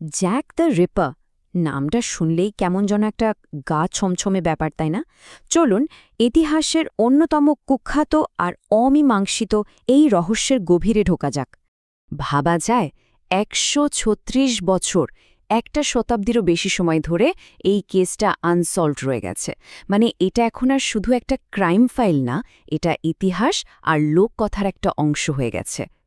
Jack the reaper. নামটা শুনলেই কেমন যেন একটা গা ছমছমে ব্যাপার, তাই না? চলুন, ইতিহাসের অন্যতম কুখ্যাত আর অমীমাংসিত এই রহস্যের গভীরে ঢোকা যাক। ভাবা যায়, একশো ছত্রিশ বছর, একটা শতাব্দীরও বেশি সময় ধরে এই কেসটা আনসলভড রয়ে গেছে। মানে এটা এখন আর শুধু একটা ক্রাইম ফাইল না, এটা ইতিহাস আর লোককথার একটা অংশ হয়ে গেছে।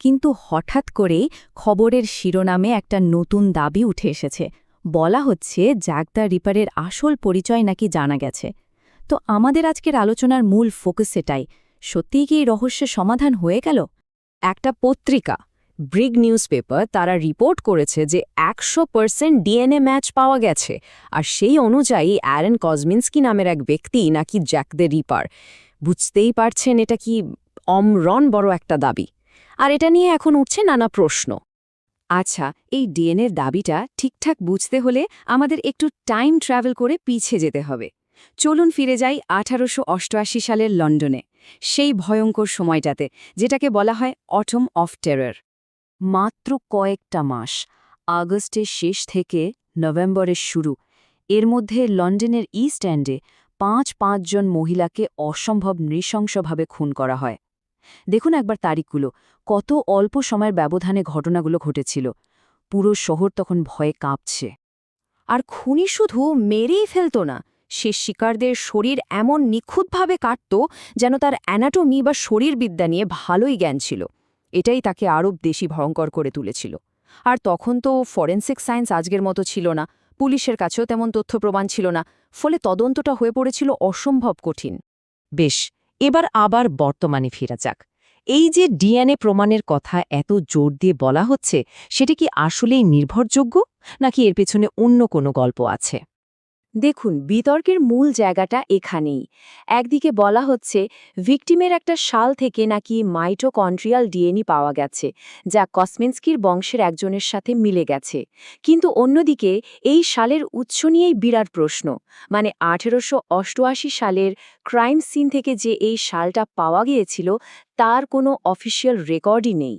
কিন্তু হঠাৎ করেই খবরের শিরোনামে একটা নতুন দাবি উঠে এসেছে। বলা হচ্ছে দ্য রিপারের আসল পরিচয় নাকি জানা গেছে। তো আমাদের আজকের আলোচনার মূল ফোকাস এটাই। সত্যিই কি এই সমাধান হয়ে গেল? একটা পত্রিকা, ব্রিগ নিউজ পেপার তারা রিপোর্ট করেছে যে একশো পার্সেন্ট ডিএনএ ম্যাচ পাওয়া গেছে। আর সেই অনুযায়ী অ্যারেন কজমিন্সকি নামের এক ব্যক্তি নাকি জ্যাক দ্য রিপার। বুঝতেই পারছেন এটা কি অমরণ বড় একটা দাবি। আর এটা নিয়ে এখন উঠছে নানা প্রশ্ন। আচ্ছা এই ডিএনএর দাবিটা ঠিকঠাক বুঝতে হলে আমাদের একটু টাইম ট্রাভেল করে পিছে যেতে হবে। চলুন ফিরে যাই আঠারোশো অষ্টআশি সালের লন্ডনে, সেই ভয়ঙ্কর সময়টাতে, যেটাকে বলা হয় অটম অফ টেরর। মাত্র কয়েকটা মাস, আগস্টের শেষ থেকে নভেম্বরের শুরু, এর মধ্যে লন্ডনের ইস্ট এন্ডে পাঁচ পাঁচজন মহিলাকে অসম্ভব নৃশংসভাবে খুন করা হয়। দেখুন একবার তারিখগুলো। কত অল্প সময়ের ব্যবধানে ঘটনাগুলো ঘটেছিল। পুরো শহর তখন ভয়ে কাঁপছে। আর খুনি শুধু মেরেই ফেলত না, সে শিকারদের শরীর এমন নিখুঁতভাবে কাটত যেন তার অ্যানাটমি বা শরীরবিদ্যা নিয়ে ভালোই জ্ঞান ছিল। এটাই তাকে আরও বেশি ভয়ঙ্কর করে তুলেছিল। আর তখন তো ফরেন্সিক সায়েন্স আজকের মতো ছিল না, পুলিশের কাছেও তেমন তথ্য প্রমাণ ছিল না, ফলে তদন্তটা হয়ে পড়েছিল অসম্ভব কঠিন। বেশ এবার আবার বর্তমানে ফেরা যাক। এই যে ডিএনএ প্রমাণের কথা এত জোর দিয়ে বলা হচ্ছে, সেটা কি আসলেই নির্ভরযোগ্য? নাকি এর পেছনে অন্য কোনো গল্প আছে? দেখুন, বিতর্কের মূল জায়গাটা এখানেই। একদিকে বলা হচ্ছে, ভিকটিমের একটা শাল থেকে নাকি মাইটোকন্ট্রিয়াল ডিএনই পাওয়া গেছে, যা কসমেন্সকির বংশের একজনের সাথে মিলে গেছে। কিন্তু অন্যদিকে, এই শালের উৎস নিয়েই বিরাট প্রশ্ন মানে আঠেরোশো অষ্টআশি সালের ক্রাইম সিন থেকে যে এই শালটা পাওয়া গিয়েছিল, তার কোনো অফিসিয়াল রেকর্ডই নেই।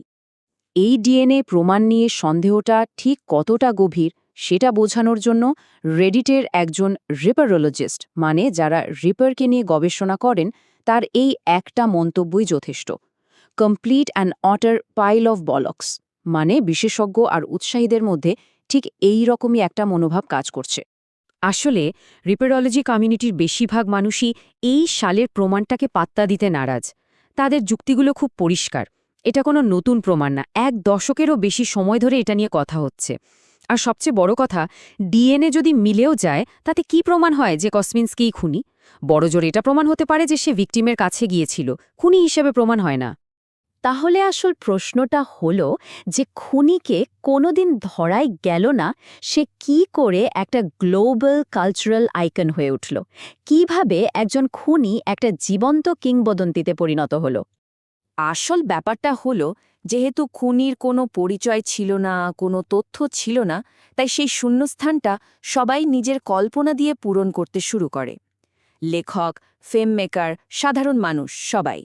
এই ডিএনএ প্রমাণ নিয়ে সন্দেহটা ঠিক কতটা গভীর সেটা বোঝানোর জন্য রেডিটের একজন রিপারোলজিস্ট মানে যারা রিপারকে নিয়ে গবেষণা করেন, তার এই একটা মন্তব্যই যথেষ্ট। Complete and utter pile of bollocks মানে বিশেষজ্ঞ আর উৎসাহীদের মধ্যে ঠিক এই রকমই একটা মনোভাব কাজ করছে। আসলে রিপারোলজি কমিউনিটির বেশিরভাগ মানুষই এই সালের প্রমাণটাকে পাত্তা দিতে নারাজ। তাদের যুক্তিগুলো খুব পরিষ্কার। এটা কোনো নতুন প্রমাণ না, এক দশকেরও বেশি সময় ধরে এটা নিয়ে কথা হচ্ছে। আর সবচেয়ে বড় কথা, ডিএনএ যদি মিলেও যায়, তাতে কি প্রমাণ হয় যে কসমিন্সকেই খুনি? বড় জোর এটা প্রমাণ হতে পারে যে সে ভিকটিমের কাছে গিয়েছিল। খুনি হিসেবে প্রমাণ হয় না। তাহলে আসল প্রশ্নটা হল যে খুনিকে কোনোদিন ধরাই গেল না, সে কি করে একটা গ্লোবাল কালচারাল আইকন হয়ে উঠল? কীভাবে একজন খুনি একটা জীবন্ত কিংবদন্তিতে পরিণত হল? আসল ব্যাপারটা হলো, যেহেতু খুনির কোনো পরিচয় ছিল না, কোনো তথ্য ছিল না, তাই সেই শূন্যস্থানটা সবাই নিজের কল্পনা দিয়ে পূরণ করতে শুরু করে। লেখক ফেম মেকার সাধারণ মানুষ, সবাই।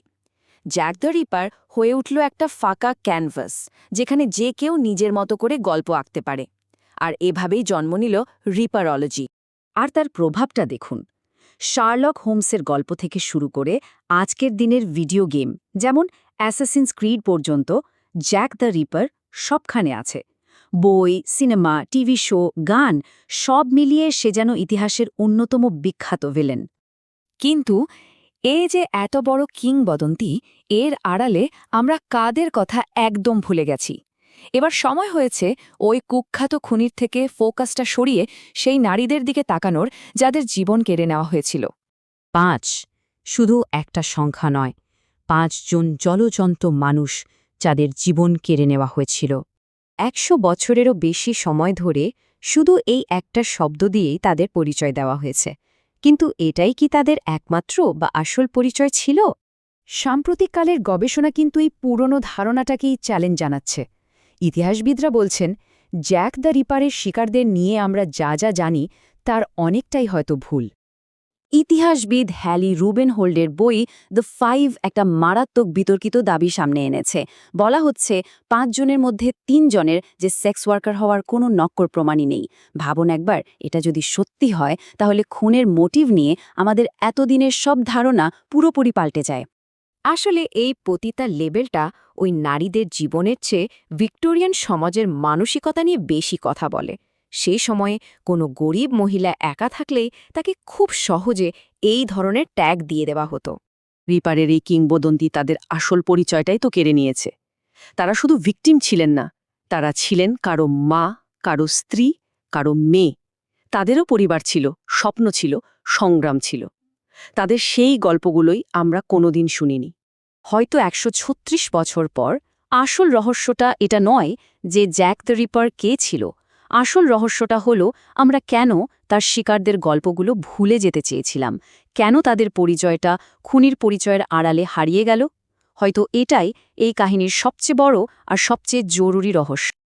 জ্যাক দ্য রিপার হয়ে উঠল একটা ফাঁকা ক্যানভাস যেখানে যে কেউ নিজের মতো করে গল্প আঁকতে পারে। আর এভাবেই জন্ম নিল রিপারলজি আর তার প্রভাবটা দেখুন। শার্লক হোমসের গল্প থেকে শুরু করে আজকের দিনের ভিডিও গেম, যেমন অ্যাসাসিন্স ক্রিড পর্যন্ত জ্যাক দ্য রিপার সবখানে আছে। বই, সিনেমা, টিভি শো, গান সব মিলিয়ে সে যেন ইতিহাসের অন্যতম বিখ্যাত ভিলেন কিন্তু এই যে এত বড় কিংবদন্তি, এর আড়ালে আমরা কাদের কথা একদম ভুলে গেছি। এবার সময় হয়েছে ওই কুখ্যাত খুনির থেকে ফোকাসটা সরিয়ে সেই নারীদের দিকে তাকানোর, যাদের জীবন কেড়ে নেওয়া হয়েছিল। পাঁচ, শুধু একটা সংখ্যা নয় পাঁচজন জলজন্ত মানুষ যাদের জীবন কেড়ে নেওয়া হয়েছিল। একশো বছরেরও বেশি সময় ধরে শুধু এই একটা শব্দ দিয়েই তাদের পরিচয় দেওয়া হয়েছে। কিন্তু এটাই কি তাদের একমাত্র বা আসল পরিচয় ছিল? সাম্প্রতিককালের গবেষণা কিন্তু এই পুরনো ধারণাটাকেই চ্যালেঞ্জ জানাচ্ছে। ইতিহাসবিদরা বলছেন, জ্যাক দ্য রিপারের শিকারদের নিয়ে আমরা যা যা জানি তার অনেকটাই হয়তো ভুল। ইতিহাসবিদ হ্যালি রুবেন হোল্ডের বই দ্য ফাইভ একটা মারাত্মক বিতর্কিত দাবি সামনে এনেছে। বলা হচ্ছে, পাঁচজনের মধ্যে তিনজনের যে সেক্স ওয়ার্কার হওয়ার কোনো নক্কর প্রমাণই নেই। ভাবুন একবার, এটা যদি সত্যি হয়, তাহলে খুনের মোটিভ নিয়ে আমাদের এতদিনের সব ধারণা পুরোপুরি পাল্টে যায়। আসলে এই পতিতার লেবেলটা ওই নারীদের জীবনের চেয়ে ভিক্টোরিয়ান সমাজের মানসিকতা নিয়ে বেশি কথা বলে। সেই সময়ে কোনো গরিব মহিলা একা থাকলেই তাকে খুব সহজে এই ধরনের ট্যাগ দিয়ে দেওয়া হতো। রিপারের এই কিংবদন্তি তাদের আসল পরিচয়টাই তো কেড়ে নিয়েছে। তারা শুধু ভিকটিম ছিলেন না, তারা ছিলেন কারও মা, কারও স্ত্রী, কারও মেয়ে। তাদেরও পরিবার ছিল, স্বপ্ন ছিল, সংগ্রাম ছিল। তাদের সেই গল্পগুলোই আমরা কোনোদিন শুনিনি। হয়তো একশো ছত্রিশ বছর পর আসল রহস্যটা এটা নয় যে জ্যাক দ্য রিপার কে ছিল আসল রহস্যটা হলো, আমরা কেন তার শিকারদের গল্পগুলো ভুলে যেতে চেয়েছিলাম? কেন তাদের পরিচয়টা খুনির পরিচয়ের আড়ালে হারিয়ে গেল? হয়তো এটাই এই কাহিনীর সবচেয়ে বড় আর সবচেয়ে জরুরি রহস্য।